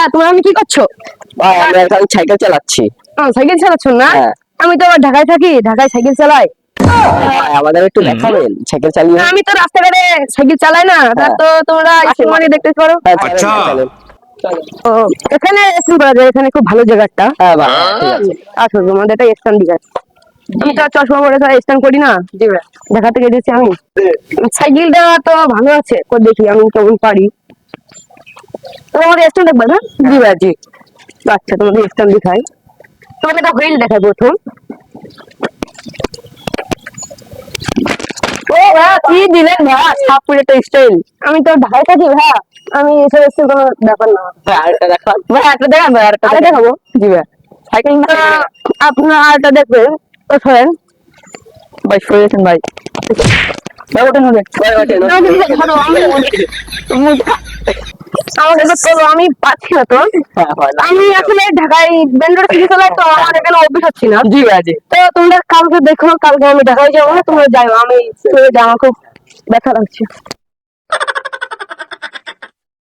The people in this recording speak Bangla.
ভাইয়া তোমরা আমি কি করছ? ভাই আমরা এখন সাইকেল চালাচ্ছি। সাইকেল চালাচ্ছ না? হ্যাঁ। আমি তো আবার ঢাকায় থাকি ঢাকায় সাইকেল চালাই। আমাদের একটু দেখাবেন সাইকেল চালিয়ে। আমি তো রাস্তাঘাটে সাইকেল চালাই না হ্যাঁ। তো তোমরা মানে দেখতে পারো। হ্যাঁ, আচ্ছা। ও, এখানে করা যায় এখানে খুব ভালো জায়গাটা হ্যাঁ ভাই আছে। আসো তোমাদের এটা স্ট্যান্ড দিকে আমি তো চশমা পরে তো স্ট্যান্ড করি না। ঢাকা থেকে এসেছি আমি। সাইকেলটা তো ভালো আছে কো দেখি আমি কেমন পারি। তোমাদের স্ট্যান্ড দেখবে না? জি ভাই আচ্ছা তোমাদের স্ট্যান্ড দেখাই। তোমাকে একটা হুইল দেখাই প্রথম। ও ভাই কি দিলেন ভাই? সাপ পুরো একটা স্টাইল আমি তো ঢাকায় থাকি ভাই। আমি এসব এসে কোনো ব্যাপার না। ভাই আরেকটা দেখান ভাই একটা দেখান ভাই আরেকটা দেখাবো। জি ভাই। সাইকেল আপনার আরেকটা দেখবেন। ও শোনেন। ভাই শুয়েছেন ভাই। ভাই ওঠেন ওঠেন। ভাই, ওঠেন, ওঠেন। আমাকে দিকে আমি তো আমি পাচ্ছি না তো। হ্যাঁ, হয় না। আমি আসলে ঢাকায় বেন্ডর থেকে চালাই তো আমার এখানে অফিস হচ্ছি না। জি বাজে তো তোমরা কালকে দেখো কালকে আমি ঢাকায় যাব না তোমরা যাও আমি যাও আমার খুব ব্যথা লাগছে।